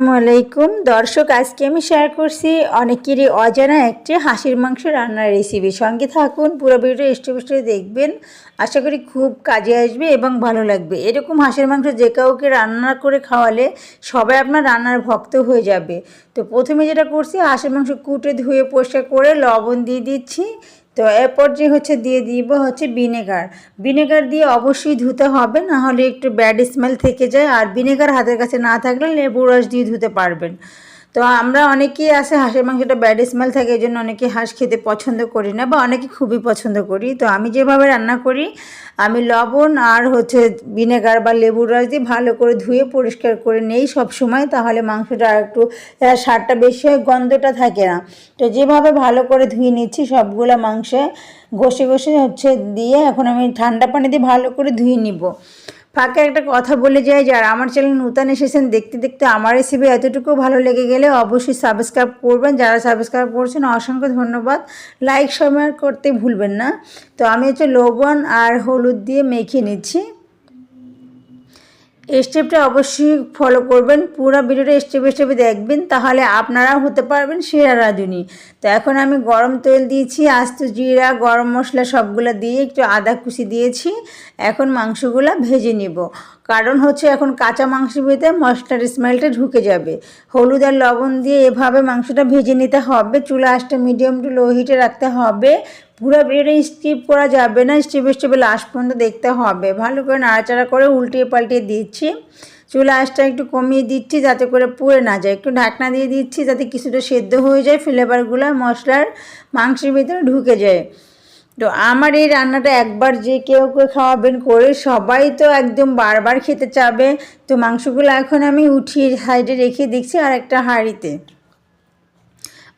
আসসালামাইকুম দর্শক, আজকে আমি শেয়ার করছি অনেকেরই অজানা একটি হাঁসির মাংস রান্নার রেসিপি সঙ্গে থাকুন, পুরো ভিডিও স্টেপ স্টেপ দেখবেন। আশা করি খুব কাজে আসবে এবং ভালো লাগবে। এরকম হাঁসের মাংস যে কাউকে রান্না করে খাওয়ালে সবাই আপনার রান্নার ভক্ত হয়ে যাবে। তো প্রথমে যেটা করছি, হাঁসের মাংস কুটে ধুয়ে পরিষ্কার করে লবণ দিয়ে দিচ্ছি। তো এরপর যে হচ্ছে দিয়ে দিব হচ্ছে ভিনেগার। ভিনেগার দিয়ে অবশ্যই ধুতে হবে না হলে একটু ব্যাড স্মেল থেকে যায়। আর ভিনেগার হাতের কাছে না থাকলে লেবু রস দিয়ে ধুতে পারবেন। তো আমরা অনেকেই আছে হাঁসের মাংসটা ব্যাড স্মেল থাকে, এই জন্য অনেকে হাঁস খেতে পছন্দ করি না বা অনেকে খুবই পছন্দ করি। তো আমি যেভাবে রান্না করি, আমি লবণ আর হচ্ছে ভিনেগার বা লেবুর রস দিয়ে ভালো করে ধুয়ে পরিষ্কার করে নেই সব সময় তাহলে মাংসটা আর একটু স্বাদটা বেশি হয়, গন্ধটা থাকে না। তো যেভাবে ভালো করে ধুয়ে নিচ্ছি সবগুলো মাংসে, ঘষে ঘষে হচ্ছে দিয়ে এখন আমি ঠান্ডা পানি দিয়ে ভালো করে ধুয়ে নিব। ফাঁকে একটা কথা বলে যাই, যারা আমার চ্যানেল নূতন এসেছেন, দেখতে দেখতে আমার রেসিপি এতটুকু ভালো লেগে গেলে অবশ্যই সাবস্ক্রাইব করবেন। যারা সাবস্ক্রাইব করছেন, অসংখ্য ধন্যবাদ। লাইক সময় করতে ভুলবেন না। তো আমি হচ্ছে লবণ আর হলুদ দিয়ে মেখে নিচ্ছি। স্টেপটা অবশ্যই ফলো করবেন। পুরো ভিডিওটা স্টেপ স্টেপে দেখবেন, তাহলে আপনারাও হতে পারবেন সেরা রাঁধুনি। তো এখন আমি গরম তেল দিয়েছি, আস্ত জিরা, গরম মশলা সবগুলো দিয়ে একটু আদা কুচি দিয়েছি। এখন মাংসগুলো ভেজে নিব। কারণ হচ্ছে এখন কাঁচা মাংসের ভিতরে মশলার স্মেলটা ঢুকে যাবে। হলুদ আর লবণ দিয়ে এভাবে মাংসটা ভেজে নিতে হবে। চুলা আঁচটা মিডিয়াম টু লো হিটে রাখতে হবে। পুরো ভিডিওটা স্টিপ করা যাবে না স্টেপে স্টেপে লাস্ট পর্যন্ত দেখতে হবে। ভালো করে নাড়াচাড়া করে উল্টিয়ে পাল্টিয়ে দিচ্ছি। চুলা আঁচটা একটু কমিয়ে দিচ্ছি যাতে করে পুড়ে না যায়। একটু ঢাকনা দিয়ে দিচ্ছি যাতে কিছুটা সেদ্ধ হয়ে যায় ফ্লেভারগুলো মশলার মাংসের ভিতরে ঢুকে যায়। তো আমার এই রান্নাটা একবার যে কেউ কেউ খাওয়াবেন করে সবাই তো একদম বারবার খেতে চাবে। তো মাংসগুলো এখন আমি উঠিয়ে সাইডে রেখে দেখছি আর একটা হাঁড়িতে।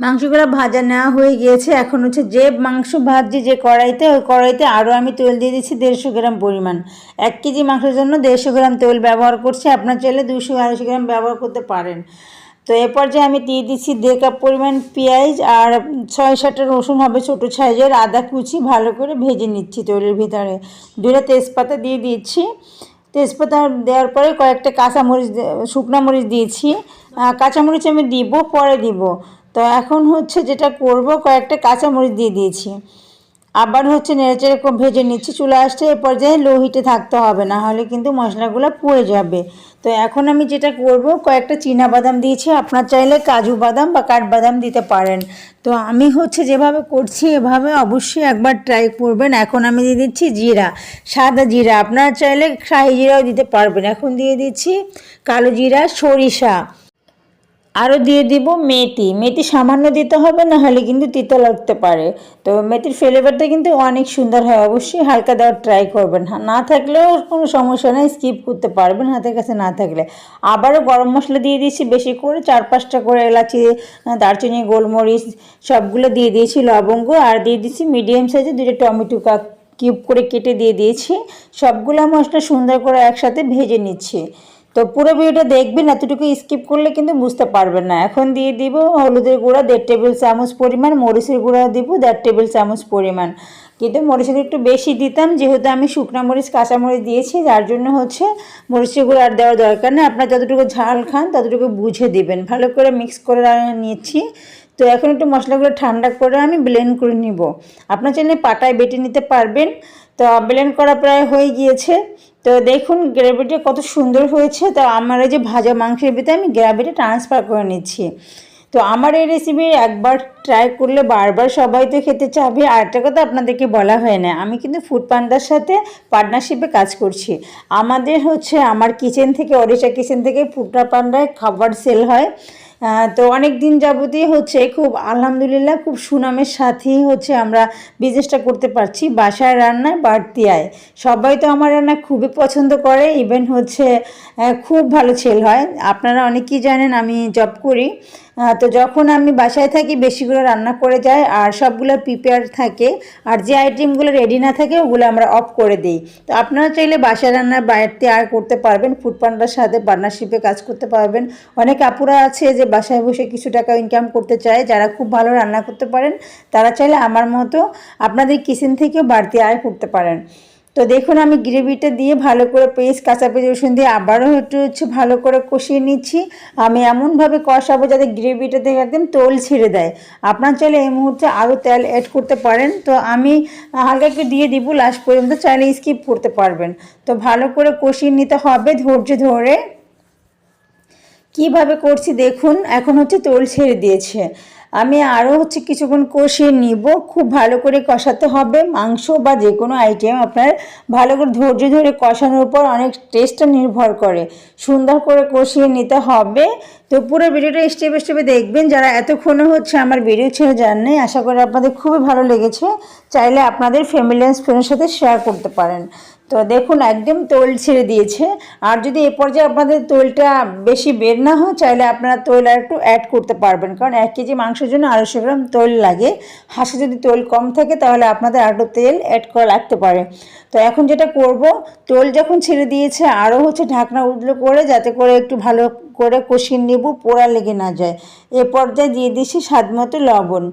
মাংসগুলো ভাজা নেওয়া হয়ে গিয়েছে, এখন হচ্ছে যে মাংস ভাজছি, যে কড়াইতে, ওই কড়াইতে আরও আমি তেল দিয়ে দিচ্ছি দেড়শো গ্রাম পরিমাণ। এক কেজি মাংসের জন্য দেড়শো গ্রাম তেল ব্যবহার করছি, আপনার চাইলে দুশো আড়াইশো গ্রাম ব্যবহার করতে পারেন। তো এরপর যে আমি দিয়ে দিচ্ছি দেড় কাপ পরিমাণ পেঁয়াজ আর ছয় সাতটা রসুন হবে ছোটো সাইজের আদা কুচি ভালো করে ভেজে নিচ্ছি তৈলের ভিতরে। দুটা তেজপাতা দিয়ে দিচ্ছি। তেজপাতা দেওয়ার পরে কয়েকটা কাঁচামরিচ, শুকনা মরিচ দিয়েছি। কাঁচামরিচ আমি দিব, পরে দিব। তো এখন হচ্ছে যেটা করব, কয়েকটা কাঁচামরিচ দিয়ে দিয়েছি। আবার হচ্ছে নেড়েচেড়ে ভেজে নিচ্ছি, চুলে আসছে এ পর্যায়ে লো হিটে থাকতে হবে, না হলে কিন্তু মশলাগুলো পুড়ে যাবে। তো এখন আমি যেটা করব, কয়েকটা চীনা বাদাম দিয়েছি, আপনার চাইলে কাজু বাদাম বা কাঠবাদাম দিতে পারেন। তো আমি হচ্ছে যেভাবে করছি, এভাবে অবশ্যই একবার ট্রাই করবেন। এখন আমি দিয়ে দিচ্ছি জিরা, সাদা জিরা, আপনার চাইলে শাহি জিরাও দিতে পারবেন। এখন দিয়ে দিচ্ছি কালো জিরা, সরিষা। আরও দিয়ে দিব মেথি। মেথি সামান্য দিতে হবে না হলে কিন্তু তিতো লাগতে পারে। তো মেথির ফ্লেভারটা কিন্তু অনেক সুন্দর হয়, অবশ্যই হালকা দেওয়ার ট্রাই করবেন। না থাকলেও কোনো সমস্যা নেই স্কিপ করতে পারবেন হাতের কাছে না থাকলে। আবারও গরম মশলা দিয়ে দিয়েছি, বেশি করে চার পাঁচটা করে এলাচি দারচিনি, গোলমরিচ, সবগুলো দিয়ে দিয়েছি লবঙ্গ, আর দিয়ে দিয়েছি মিডিয়াম সাইজে দুটো টমেটো কাক কিউব করে কেটে দিয়ে দিয়েছি। সবগুলো মশলা সুন্দর করে একসাথে ভেজে নিচ্ছি। তো পুরো ভিডিওটা দেখবেন এতটুকু স্কিপ করলে কিন্তু বুঝতে পারবেন না। এখন দিয়ে দিব হলুদের গুঁড়া, দেড় টেবিল চামচ পরিমাণ, মরিচের গুঁড়া দিব দেড় টেবিল চামচ পরিমাণ। কিন্তু মরিচের একটু বেশি দিতাম, যেহেতু আমি শুকনা মরিচ, কাঁচা মরিচ দিয়েছি, যার জন্য হচ্ছে মরিচের গুঁড়ো আর দেওয়ার দরকার নেই আপনার যতটুকু ঝাল খান, ততটুকু বুঝে দিবেন। ভালো করে মিক্স করে নিচ্ছি। তো এখন একটু মশলাগুলো ঠান্ডা করে আমি ব্লেন্ড করে নিব। আপনার চাইলে পাটায় বেটে নিতে পারবেন। তো ব্লেন্ড করা প্রায় হয়ে গিয়েছে। তো দেখুন গ্রেভিটা কত সুন্দর হয়েছে। তো আমার এই যে ভাজা মাংসের ভিতরে আমি গ্রেভিটা ট্রান্সফার করে নিচ্ছি। তো আমার এই রেসিপি একবার ট্রাই করলে বারবার সবাই তো খেতে চাবে। আর একটা কথা আপনাদেরকে বলা হয় না, আমি কিন্তু ফুড পান্ডার সাথে পার্টনারশিপে কাজ করছি। আমাদের হচ্ছে, আমার কিচেন থেকে ওড়িশা কিচেন থেকে ফুড পান্ডায় খাবার সেল হয়। তো অনেক দিন যাবতীয় হচ্ছে খুব আলহামদুলিল্লাহ খুব সুনামের সাথেই হচ্ছে আমরা বিজনেসটা করতে পারছি বাসায় রান্নায় বাড়তি আয় সবাই তো আমার রান্না খুবই পছন্দ করে ইভেন হচ্ছে খুব ভালো ছেল হয়। আপনারা অনেকেই জানেন আমি জব করি। তো যখন আমি বাসায় থাকি বেশি করে রান্না করে যাই আর সবগুলো প্রিপেয়ার থাকে আর যে আইটেমগুলো রেডি না থাকে, ওগুলো আমরা অফ করে দিই। তো আপনারা চাইলে বাসায় রান্নার বাইরে আর করতে পারবেন ফুড পান্ডার সাথে পার্টনারশিপে কাজ করতে পারবেন। অনেক আপুরা আছে যে বাসায় বসে কিছু টাকা ইনকাম করতে চায়, যারা খুব ভালো রান্না করতে পারেন, তারা চাইলে আমার মতো আপনাদের কিচেন থেকেও বাড়তি আয় করতে পারেন। তো দেখুন, আমি গ্রেভিটা দিয়ে ভালো করে পেস্ট কাঁচা পেঁয়াজ রসুন দিয়ে আবারও একটু হচ্ছে ভালো করে কষিয়ে নিচ্ছি। আমি এমনভাবে কষাবো যাতে গ্রেভিটা থেকে একদম তোল ছেড়ে দেয়। আপনার চাইলে এই মুহূর্তে আরও তেল অ্যাড করতে পারেন। তো আমি হালকা একটু দিয়ে দিব লাস্ট পর্যন্ত চাইলে স্কিপ করতে পারবেন। তো ভালো করে কষিয়ে নিতে হবে ধৈর্য ধরে। কীভাবে করছি দেখুন, এখন হচ্ছে তোল ছেড়ে দিয়েছে। আমি আরও হচ্ছে কিছুক্ষণ কষিয়ে নিব, খুব ভালো করে কষাতে হবে। মাংস বা যে কোনো আইটেম আপনার ভালো করে ধৈর্য ধরে কষানোর উপর অনেক টেস্টটা নির্ভর করে। সুন্দর করে কষিয়ে নিতে হবে। তো পুরো ভিডিওটা স্টেপ স্টেপে দেখবেন। যারা এতক্ষণে হচ্ছে আমার ভিডিও ছেড়ে যান নাই আশা করি আপনাদের খুবই ভালো লেগেছে। চাইলে আপনাদের ফ্যামিলি অ্যান্ড ফ্রেন্ডের সাথে শেয়ার করতে পারেন। তো দেখুন, একদম তৈল ছেড়ে দিয়েছে। আর যদি এ পর্যায়ে আপনাদের তৈলটা বেশি বের না হয়, চাইলে আপনারা তৈল আর একটু অ্যাড করতে পারবেন। কারণ এক কেজি মাংসের জন্য আড়াইশো গ্রাম তৈল লাগে। হাঁসে যদি তৈল কম থাকে, তাহলে আপনাদের আরও তেল অ্যাড করা লাগতে পারে। তো এখন যেটা করব, তৈল যখন ছেড়ে দিয়েছে, আরও হচ্ছে ঢাকনা উদলো করে, যাতে করে একটু ভালো করে কষিয়ে নেব, পোড়া লেগে না যায়। এ পর্যায়ে দিয়ে দিচ্ছি স্বাদ মতো লবণ।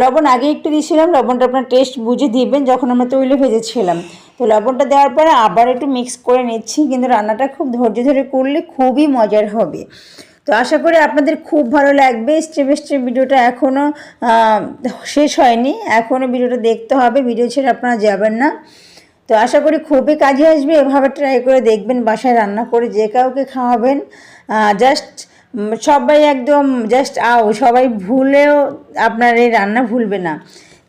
লবণ আগে একটু দিয়েছিলাম, লবণটা আপনার টেস্ট বুঝে দিবেন যখন আমরা তৈলে ভেজেছিলাম। তো লবণটা দেওয়ার পরে আবার একটু মিক্স করে নিচ্ছি, কিন্তু রান্নাটা খুব ধৈর্য ধরে করলে খুবই মজার হবে। তো আশা করি আপনাদের খুব ভালো লাগবে। স্টেপ স্টেপ ভিডিওটা এখনও শেষ হয়নি। এখনও ভিডিওটা দেখতে হবে, ভিডিও ছেড়ে আপনারা যাবেন না। তো আশা করি খুবই কাজে আসবে, এভাবে ট্রাই করে দেখবেন, বাসায় রান্না করে যে কাউকে খাওয়াবেন। জাস্ট সবাই একদম জাস্ট আও, সবাই ভুলেও আপনার এই রান্না ভুলবে না।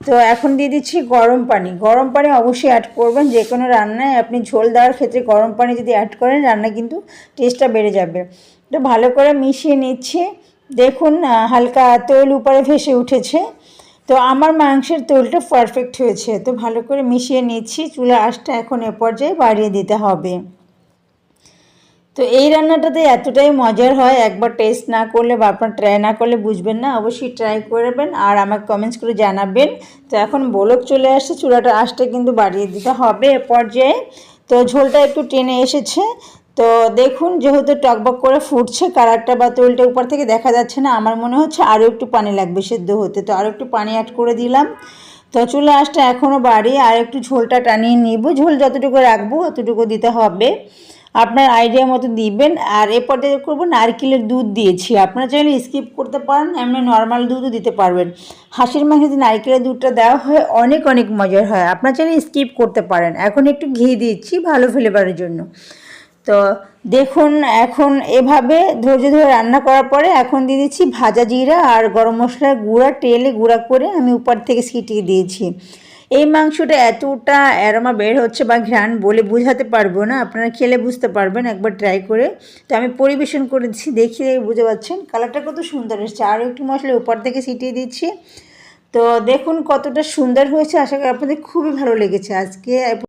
তো এখন দিয়ে দিচ্ছি গরম পানি। গরম পানি অবশ্যই অ্যাড করবেন যে কোনো রান্নায় আপনি ঝোল দেওয়ার ক্ষেত্রে গরম পানি যদি অ্যাড করেন, রান্না কিন্তু টেস্টটা বেড়ে যাবে। তো ভালো করে মিশিয়ে নিচ্ছি। দেখুন হালকা তৈল উপরে ভেসে উঠেছে। তো আমার মাংসের তৈলটা পারফেক্ট হয়েছে। তো ভালো করে মিশিয়ে নিচ্ছি। চুলা আঁশটা এখন এ পর্যায়ে বাড়িয়ে দিতে হবে। তো এই রান্নাটাতে এতটাই মজার হয়, একবার টেস্ট না করলে বা আপনার ট্রাই না করলে বুঝবেন না, অবশ্যই ট্রাই করবেন আর আমাকে কমেন্টস করে জানাবেন। তো এখন বলক চলে আসছে, চুলাটা আসতে কিন্তু বাড়িয়ে দিতে হবে এ পর্যায়ে। তো ঝোলটা একটু টেনে এসেছে। তো দেখুন যেহেতু টকবক করে ফুটছে, কালারটা বা তৈলটা উপর থেকে দেখা যাচ্ছে না, আমার মনে হচ্ছে আরও একটু পানি লাগবে সেদ্ধ হতে। তো আরও একটু পানি অ্যাড করে দিলাম। তো চুলা আসটা এখনও বাড়ি আর একটু ঝোলটা টানিয়ে নিব। ঝোল যতটুকু রাখব অতটুকু দিতে হবে। আপনার আইডিয়া মতো দিবেন, আর এ পর্যায়ে করব নারকেলের দুধ দিয়েছি। আপনারা চাইলে স্কিপ করতে পারেন, এমনি নর্মাল দুধও দিতে পারবেন। হাঁসের মাংসে যদি নারকেলের দুধটা দেওয়া হয়, অনেক অনেক মজার হয়। আপনারা চাইলে স্কিপ করতে পারেন। এখন একটু ঘি দিচ্ছি ভালো ফ্লেভারের জন্য। তো দেখুন, এখন এভাবে ধৈর্য ধরে রান্না করার পরে এখন দিয়ে দিচ্ছি ভাজা জিরা আর গরম মশলার গুঁড়া, তেলে গুঁড়া করে আমি উপর থেকে ছিটিয়ে দিয়েছি। এই মাংসটা এতটা অ্যারোমা বের হচ্ছে বা ঘ্রাণ বলে বোঝাতে পারব না। আপনারা খেলে বুঝতে পারবেন, একবার ট্রাই করে। তো আমি পরিবেশন করেছি দেখি দেখে বুঝতে পারছেন কালারটা কত সুন্দর এসছে। আরও একটু মশলা উপর থেকে ছিটিয়ে দিচ্ছি। তো দেখুন কতটা সুন্দর হয়েছে। আশা করি আপনাদের খুবই ভালো লেগেছে। আজকে